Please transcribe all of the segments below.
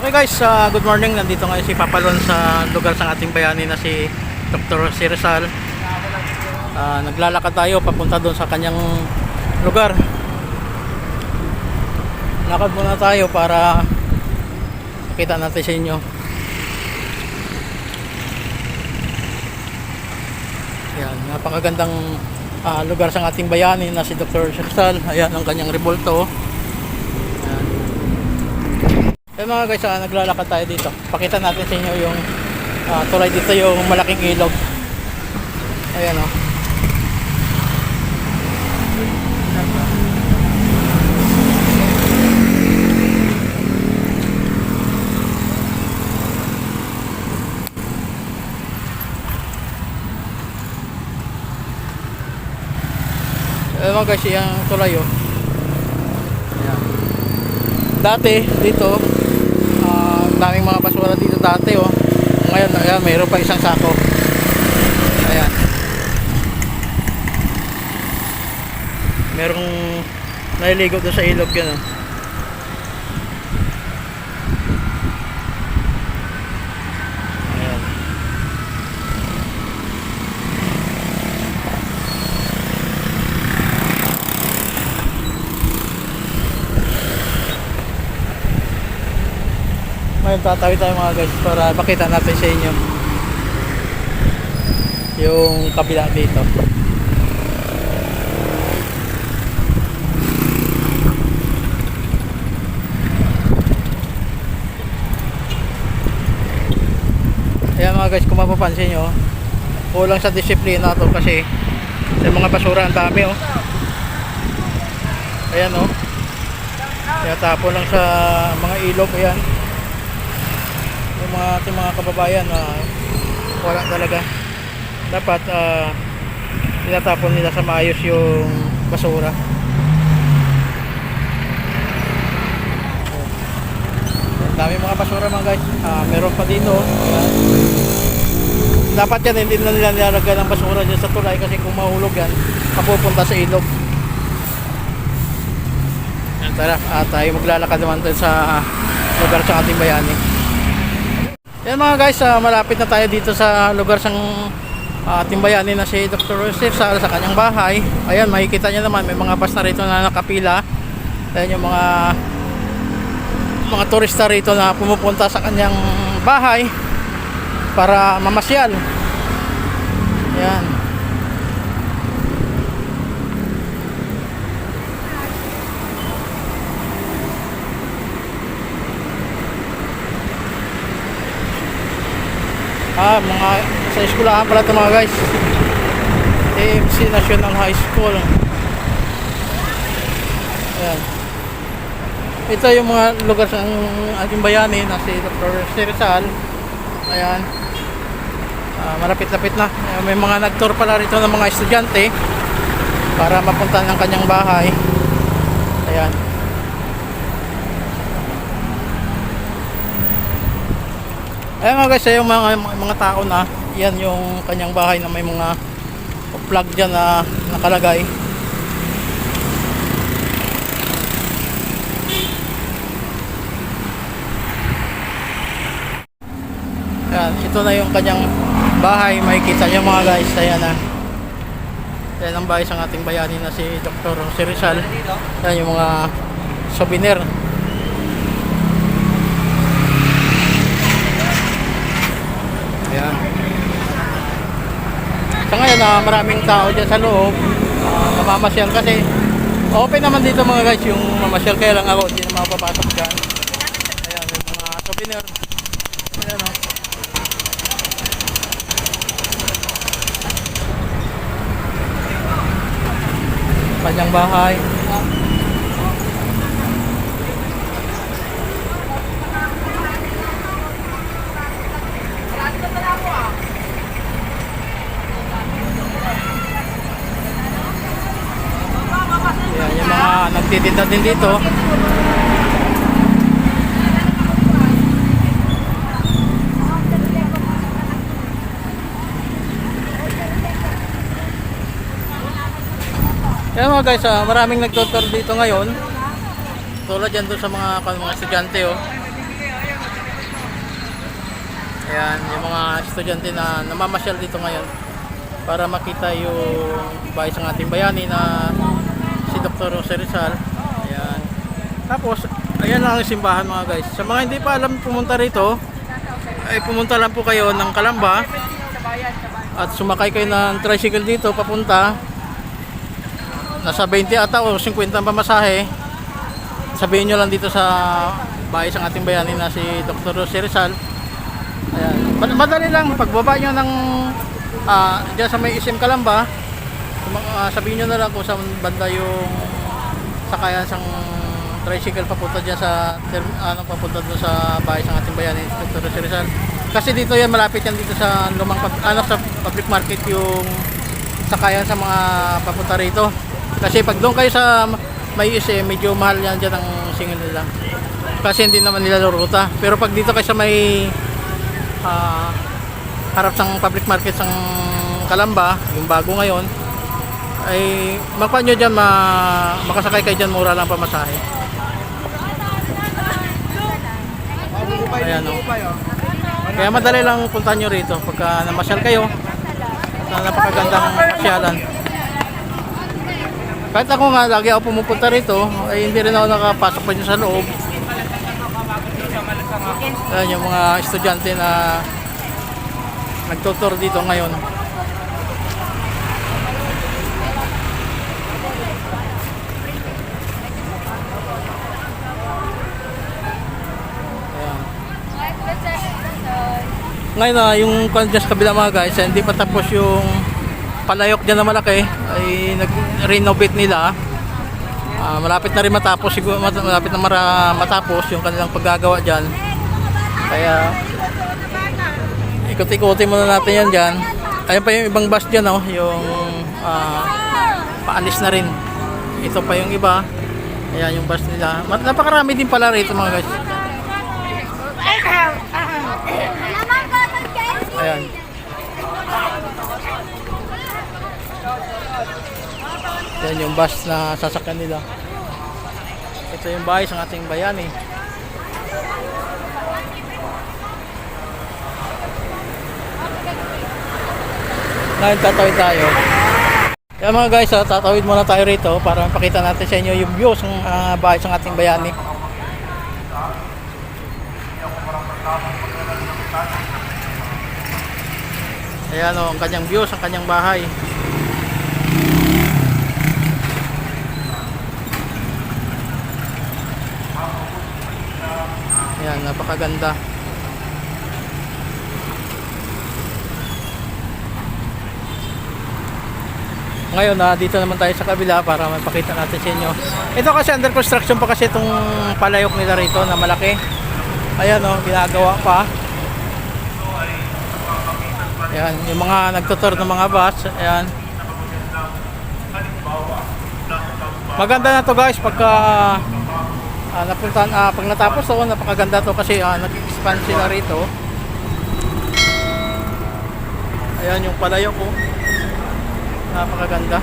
Okay guys, uh, good morning. Nandito ngayon si Papalon sa lugar sa ating bayani na si Dr. Si Rizal. Ah, naglalakad tayo papunta doon sa kanyang lugar. Lakad muna tayo para makita natin sa inyo. Yan, napakagandang ah, lugar sa ating bayani na si Dr. Rizal. Ayan ang kanyang revolto. Yan mga guys, ah, naglalakad tayo dito. Pakita natin sa inyo yung ah, tulay dito yung malaking ilog. Ayan oh. o. Ayan mga guys, yung tulay oh. Dati dito, ah, daming mga basura dito dati oh. Ngayon, ayan, mayroon pa isang sako. Ayan. Merong naliligo doon sa ilog yan oh. Ayan. Ngayon tatawid tayo mga guys para makita natin sa inyo yung kabila dito. Ayan mga guys, kung mapapansin nyo, kulang sa disiplina to kasi sa mga basura ang dami oh. Ayan oh. Kaya tapo lang sa mga ilog, ayan mga ating mga kababayan na wala talaga. Dapat uh, tinatapon nila sa maayos yung basura. Ang dami mga basura mga guys. Ah, meron pa dito. Ayan. dapat yan hindi na nila nilalagay ng basura dyan sa tulay kasi kung mahulog yan mapupunta sa ilog. Tara. At tayo maglalakad naman dun sa lugar sa ating bayani yan mga guys, ah, malapit na tayo dito sa lugar sang uh, ating bayani na si Dr. Joseph sa, sa kanyang bahay. Ayan, makikita niyo naman may mga bus na rito na nakapila. Ayan yung mga mga turista rito na pumupunta sa kanyang bahay para mamasyal. Ayan. Mga sa eskwelahan pala ito mga guys. AMC National High School. Ayan. Ito yung mga lugar sa ating bayani na si Dr. Si Rizal. Ayan. Ah, malapit-lapit na. May mga nag-tour pala rito ng mga estudyante para mapunta ng kanyang bahay. Ayan. Ayan mga guys, yung mga, mga tao na, yan yung kanyang bahay na may mga plug dyan na nakalagay. Ayan, ito na yung kanyang bahay, makikita nyo mga guys, ayan na. Ayan ang bahay sa ating bayani na si Dr. Jose Rizal. Ayan yung mga souvenir. Ayan. Ah, maraming tao dyan sa loob. Uh, kasi open naman dito mga guys yung mamasyal. Kaya lang ako, hindi na makapapasok dyan. Ayan, yung mga souvenir. Ayan o. Kanyang bahay. Ayan, yung nagtitinda din dito. Kaya mga guys, ah, maraming nagtutor dito ngayon. Tulad yan doon sa mga, mga estudyante oh. Ayan, yung mga estudyante na namamasyal dito ngayon para makita yung bayis ng ating bayani na si Dr. Jose Rizal. Tapos, ayan lang ang simbahan mga guys. Sa mga hindi pa alam pumunta rito, ay pumunta lang po kayo ng Kalamba at sumakay kayo ng tricycle dito papunta nasa 20 ata o 50 ang pamasahe sabihin nyo lang dito sa bahay ng ating bayani na si Dr. Jose Rizal ayan Mad- madali lang pagbaba nyo ng ah dyan sa may isim Kalamba ah, sabihin nyo na lang kung saan banda yung sakayan sang tricycle papunta dyan sa ano papunta doon sa bahay ng ating bayani Dr. Jose Rizal. Kasi dito yan malapit yan dito sa lumang ano sa public market yung sakayan sa mga papunta rito. Kasi pag doon kayo sa may isi medyo mahal yan dyan ang singil nila. Kasi hindi naman nila luruta pero pag dito kayo sa may ah, harap sang public market sang Kalamba yung bago ngayon ay magpa nyo dyan ma, makasakay kayo dyan mura lang pamasahe ayan o kaya madali lang punta nyo rito pagka namasyal kayo. Na napakagandang pasyalan kahit ako nga lagi ako pumupunta rito ay hindi rin ako nakapasok pa sa loob. Ayan yung mga estudyante na nagtutur dito ngayon Ayan. Ngayon na yung kwan dyan sa kabila mga guys, eh, hindi pa tapos yung palayok dyan na malaki ay nag-renovate nila. Ah, malapit na rin matapos siguro malapit na mara, matapos yung kanilang paggagawa dyan. Kaya ikot-ikotin muna natin yan dyan. Kaya pa yung ibang bus dyan oh, yung ah, paalis na rin. Ito pa yung iba. Ayan yung bus nila. Napakarami din pala rito mga guys. Ayan. Yan yung bus na sasakyan nila. Ito yung bahay sa ating bayani. Ngayon tatawid tayo. Kaya mga guys, ah, tatawid muna tayo rito para mapakita natin sa inyo yung views ng ah, bahay sa ating bayani. Ayan o, ang kanyang views, ang kanyang bahay. Ayan, napakaganda. Ngayon na dito naman tayo sa kabila para mapakita natin sa inyo. Ito kasi under construction pa kasi itong palayok nila rito na malaki. Ayan o, ginagawa pa. Ayan, yung mga nagtutur ng mga bus, ayan. Maganda na to guys pagka ah, napuntahan, ah, pag natapos to, napakaganda to kasi ah, nag-expand sila rito. Ayan yung palayok ko. Napakaganda.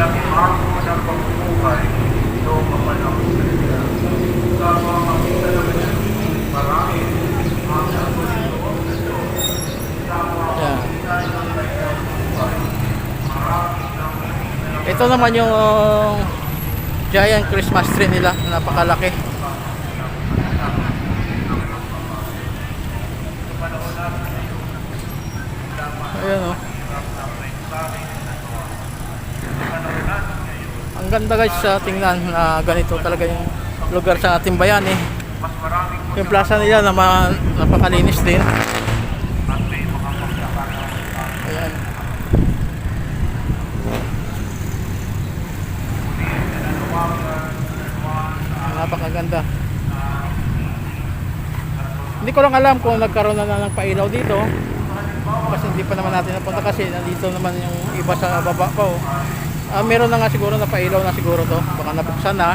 ng hango ng pagbubuhay ito mapalang salita. Sa mga makita naman yan, marami ang nagpusin Ayan. Ito naman yung uh, giant Christmas tree nila na napakalaki. Ayan o. Ang ganda guys sa tingnan na ganito talaga yung lugar sa ating bayan eh. Yung plaza nila na ma- napakalinis din. at may mga pagkakataon Ayan. Napakaganda. Hindi ko lang alam kung nagkaroon na, na ng pailaw dito. Kasi hindi pa naman natin napunta kasi nandito naman yung iba sa baba. Oh. Ah, meron na nga siguro na pailaw na siguro to. Baka nabuksan na.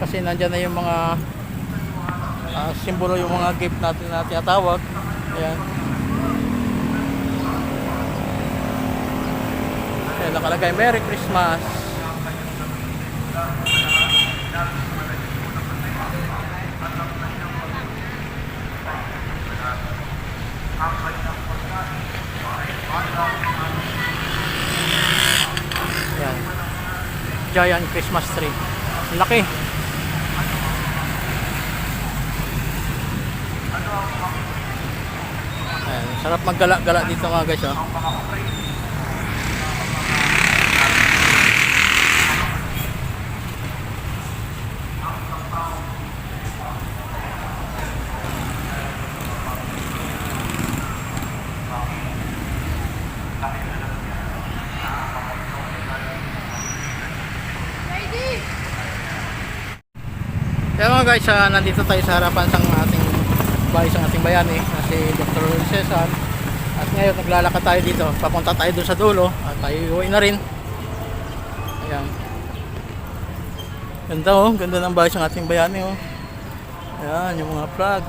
Kasi nandyan na yung mga ah, simbolo yung mga gift natin na tinatawag. Ayan. Ayan, nakalagay Merry Christmas. Giant Christmas tree. Laki. Ayan, sarap maggala-gala dito mga guys. Oh. Guys, ah, nandito tayo sa harapan ng ating bahay sa ating bayani na si Dr. Cesar. At ngayon naglalakad tayo dito. Papunta tayo doon sa dulo at tayo uwi na rin. Ayan. Ganda oh, ganda ng bahay sa ating bayani oh. Ayan, yung mga flag.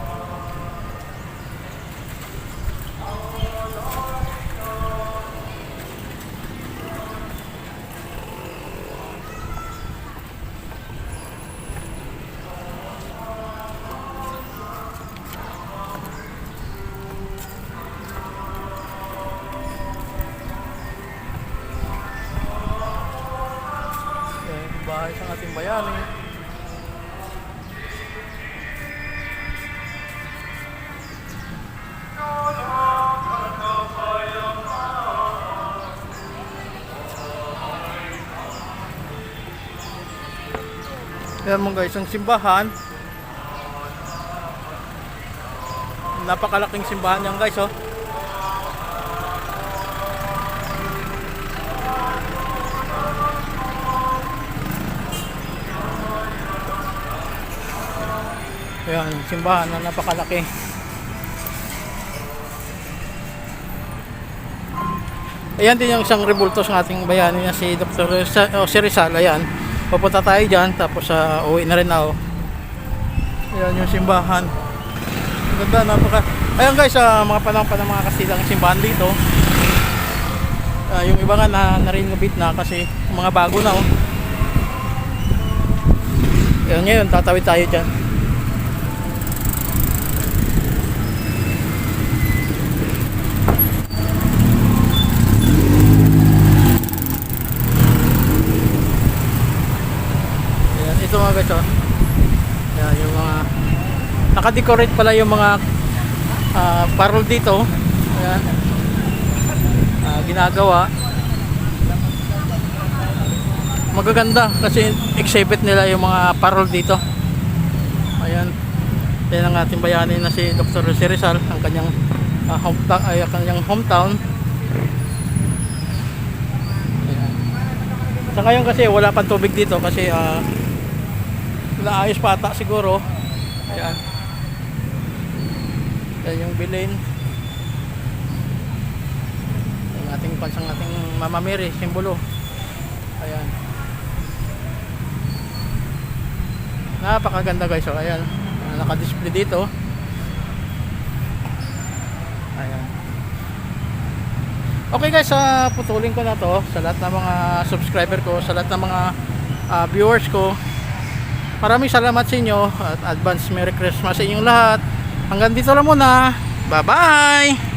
Bahay sa ating bayani. Ayan mo guys, ang simbahan. Napakalaking simbahan yan guys oh. Ayan, simbahan na napakalaki. Ayan din yung isang rebulto sa ating bayani na si Dr. Risa, o si Rizal. Ayan, pupunta tayo dyan tapos uh, uwi na rin ako. Ayan yung simbahan. Ganda, napaka... Ayan guys, uh, mga panahon pa ng mga kastilang simbahan dito. Ah, yung iba nga na na-renovate na kasi mga bago na oh. Ayan ngayon, tatawid tayo dyan. Ayan, ito mga guys oh. Ayan, yung mga naka-decorate pala yung mga ah, parol dito. Ayan. Ah, ginagawa. Magaganda kasi exhibit nila yung mga parol dito. Ayan. Yan ang ating bayani na si Dr. Jose Rizal, ang kanyang ah, hometown, ay, ang kanyang hometown. Sa ngayon kasi wala pang tubig dito kasi ah naayos pa ata siguro. Ayan. Yan yung bilin. Yung ating pansang ating Mama Mary, simbolo. Ayan. Napakaganda guys. So, ayan. Ah, Naka-display dito. Ayan. Okay guys, ah, putulin ko na to sa lahat ng mga subscriber ko, sa lahat ng mga ah, viewers ko. Maraming salamat sa inyo at advance Merry Christmas sa inyong lahat. Hanggang dito lang muna. Bye-bye!